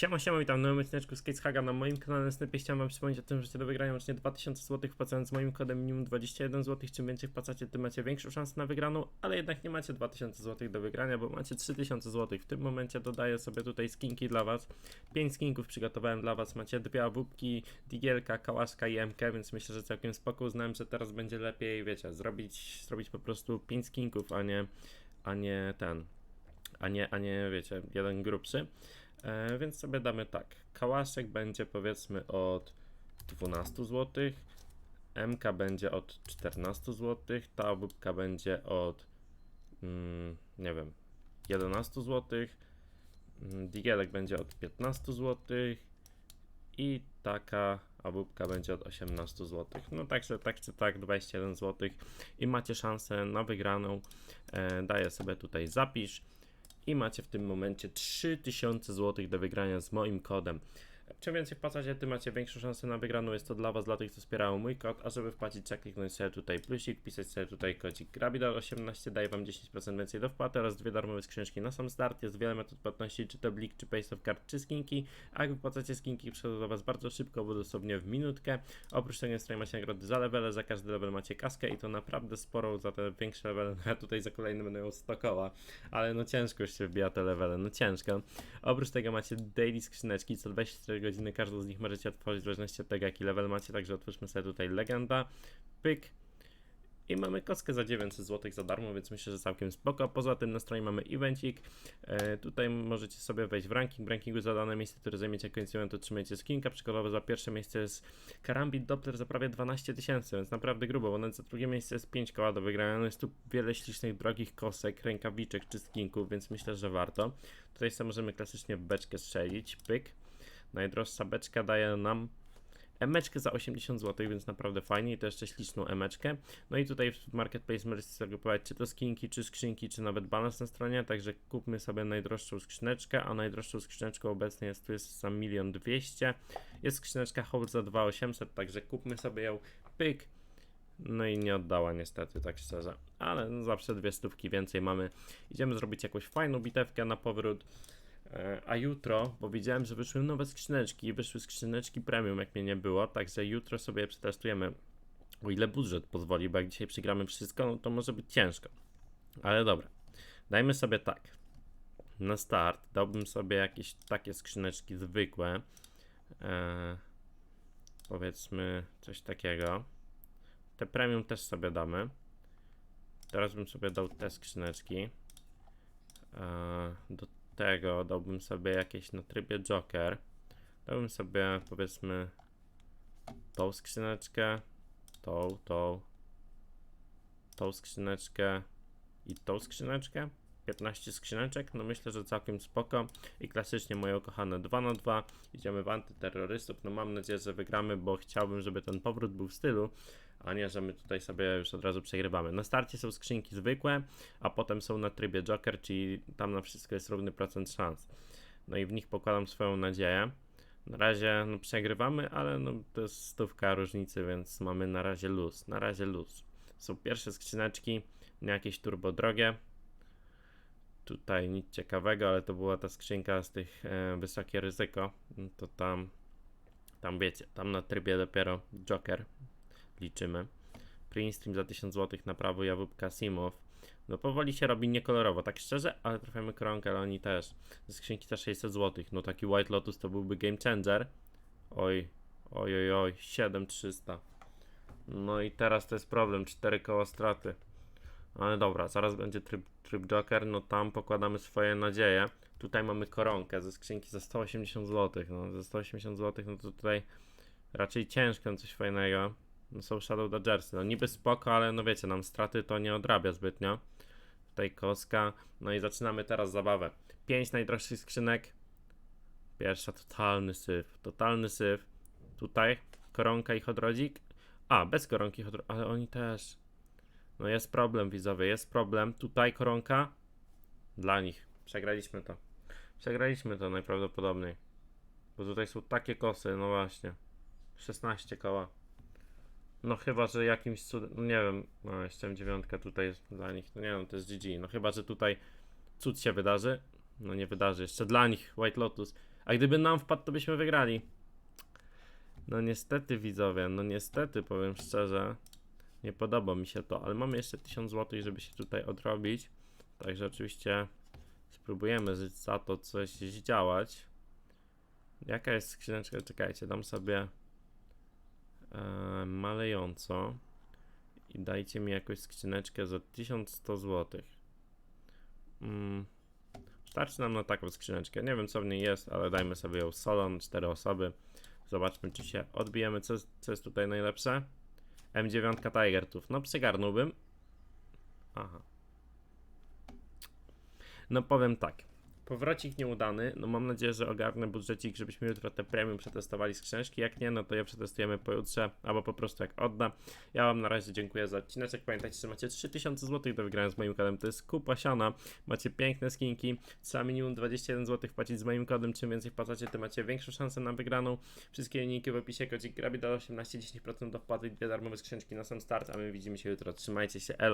Siema, siema, witam w nowym z Haga na moim kanale. Na wstępie chciałem wam przypomnieć o tym, że do wygrania łącznie 2000 zł wpłacając moim kodem minimum 21 zł. Czym więcej wpłacacie, tym macie większą szansę na wygraną, ale jednak nie macie 2000 zł do wygrania, bo macie 3000 zł. W tym momencie dodaję sobie tutaj skinki dla was. 5 skinków przygotowałem dla was. Macie dwie awupki, digielka, kałaszka i MK, więc myślę, że całkiem spoko. Uznałem, że teraz będzie lepiej, wiecie, zrobić, zrobić po prostu 5 skinków, a nie, a nie ten, a nie, a nie, wiecie, jeden grubszy. E, więc sobie damy tak. Kałaszek będzie powiedzmy od 12 zł. MK będzie od 14 zł. Ta obupka będzie od mm, nie wiem 11 zł. Mm, Digielek będzie od 15 zł. I taka abubka będzie od 18 zł. No także tak czy tak 21 zł i macie szansę na wygraną. E, daję sobie tutaj zapisz i macie w tym momencie 3000 zł do wygrania z moim kodem. Czym więcej wpłacacie, tym macie większą szansę na wygraną. Jest to dla Was, dla tych, co wspierają mój kod. A żeby wpłacić, trzeba kliknąć sobie tutaj plusik, pisać sobie tutaj kodzik Grabidal18, daje Wam 10% więcej do wpłaty oraz dwie darmowe skrzynki na sam start. Jest wiele metod płatności, czy to blik, czy paste of card, czy skinki. A jak wypłacacie skinki, przychodzą do Was bardzo szybko, bo dosłownie w minutkę. Oprócz tego stronie macie nagrody za levele, za każdy level macie kaskę i to naprawdę sporo za te większe levele. Ja tutaj za kolejny będę miał 100 koła, ale no ciężko się wbija te levele, no ciężko. Oprócz tego macie daily skrzyneczki, co 24 godziny każdą z nich możecie otworzyć w zależności od tego jaki level macie, także otwórzmy sobie tutaj legenda, pyk i mamy kostkę za 900 zł za darmo, więc myślę, że całkiem spoko. Poza tym na stronie mamy evencik, e, tutaj możecie sobie wejść w ranking, w rankingu za dane miejsce, które zajmiecie końcu eventu otrzymacie skinka, przykładowo za pierwsze miejsce jest Karambit Doppler za prawie 12 tysięcy, więc naprawdę grubo, bo nawet za drugie miejsce jest 5 koła do wygrania, no jest tu wiele ślicznych, drogich kosek, rękawiczek czy skinków, więc myślę, że warto. Tutaj sobie możemy klasycznie beczkę strzelić, pyk. Najdroższa beczka daje nam emeczkę za 80 zł, więc naprawdę fajnie i to jeszcze śliczną emeczkę. No i tutaj w Marketplace możecie sobie kupować czy to skinki, czy skrzynki, czy nawet balans na stronie, także kupmy sobie najdroższą skrzyneczkę, a najdroższą skrzyneczką obecnie jest tu jest za 1 200 Jest skrzyneczka Holt za 2800, także kupmy sobie ją, pyk. No i nie oddała niestety, tak szczerze. Ale no zawsze dwie stówki więcej mamy. Idziemy zrobić jakąś fajną bitewkę na powrót. E, A jutro, bo widziałem, że wyszły nowe skrzyneczki, wyszły skrzyneczki premium, jak mnie nie było, także jutro sobie je przetestujemy. O ile budżet pozwoli, bo jak dzisiaj przegramy wszystko, no to może być ciężko. Ale dobra, dajmy sobie tak. Na start dałbym sobie jakieś takie skrzyneczki zwykłe. E, powiedzmy coś takiego. Te premium też sobie damy. Teraz bym sobie dał te skrzyneczki. E, do tego dałbym sobie jakieś na trybie Joker. Dałbym sobie powiedzmy tą skrzyneczkę, tą, tą, tą skrzyneczkę i tą skrzyneczkę. 15 skrzyneczek, no myślę, że całkiem spoko i klasycznie moje ukochane 2 na 2 idziemy w antyterrorystów, no mam nadzieję, że wygramy, bo chciałbym, żeby ten powrót był w stylu, a nie, że my tutaj sobie już od razu przegrywamy. Na starcie są skrzynki zwykłe, a potem są na trybie Joker, czyli tam na wszystko jest równy procent szans. No i w nich pokładam swoją nadzieję. Na razie no, przegrywamy, ale no, to jest stówka różnicy, więc mamy na razie luz. Na razie luz. Są pierwsze skrzyneczki, nie jakieś turbo drogie. Tutaj nic ciekawego, ale to była ta skrzynka z tych e, wysokie ryzyko. No To tam, tam wiecie, tam na trybie dopiero Joker liczymy. Printstream za 1000 zł na prawo, Jawóbka Simow. No powoli się robi niekolorowo, tak szczerze, ale trafiamy koronkę, ale oni też. Ze skrzynki za 600 zł. No taki White Lotus to byłby game changer. Oj, oj, oj, oj, 7300. No i teraz to jest problem, 4 koła straty. Ale dobra, zaraz będzie tryb, tryb Joker, no tam pokładamy swoje nadzieje. Tutaj mamy koronkę ze skrzynki za 180 zł. No za 180 zł, no to tutaj raczej ciężko coś fajnego. No są Shadow Dodgersy. No niby spoko, ale no wiecie, nam straty to nie odrabia zbytnio. Tutaj koska. No i zaczynamy teraz zabawę. 5 najdroższych skrzynek. Pierwsza totalny syf. Totalny syf. Tutaj koronka i chodrodzik. A, bez koronki chodrodzik, ale oni też. No jest problem widzowie, jest problem. Tutaj koronka. Dla nich. Przegraliśmy to. Przegraliśmy to najprawdopodobniej. Bo tutaj są takie kosy, no właśnie. 16 koła. No chyba, że jakimś cudem, no nie wiem, no jeszcze dziewiątka tutaj jest dla nich, no nie wiem, to jest GG. No chyba, że tutaj cud się wydarzy. No nie wydarzy, jeszcze dla nich White Lotus. A gdyby nam wpadł, to byśmy wygrali. No niestety widzowie, no niestety powiem szczerze, nie podoba mi się to, ale mamy jeszcze 1000 zł, żeby się tutaj odrobić. Także oczywiście spróbujemy za to coś zdziałać. Jaka jest skrzyneczka? Czekajcie, dam sobie e, malejąco i dajcie mi jakąś skrzyneczkę za 1100 zł. Mm, starczy nam na taką skrzyneczkę. Nie wiem co w niej jest, ale dajmy sobie ją solo na 4 osoby. Zobaczmy czy się odbijemy. Co, co jest tutaj najlepsze? M9 Tigertów. No przygarnąłbym. Aha. No powiem tak. Powrocik nieudany. No mam nadzieję, że ogarnę budżecik, żebyśmy jutro te premium przetestowali skrzyneczki. Jak nie, no to je przetestujemy pojutrze, albo po prostu jak odda. Ja wam na razie dziękuję za odcineczek. Pamiętajcie, że macie 3000 zł do wygrania z moim kodem. To jest kupa siana. Macie piękne skinki. Trzeba minimum 21 zł wpłacić z moim kodem. Czym więcej wpłacacie, tym macie większą szansę na wygraną. Wszystkie linki w opisie. Kodzik Grabidal 18, 10% do wpłaty dwie darmowe skrzyneczki na sam start. A my widzimy się jutro. Trzymajcie się. Elo.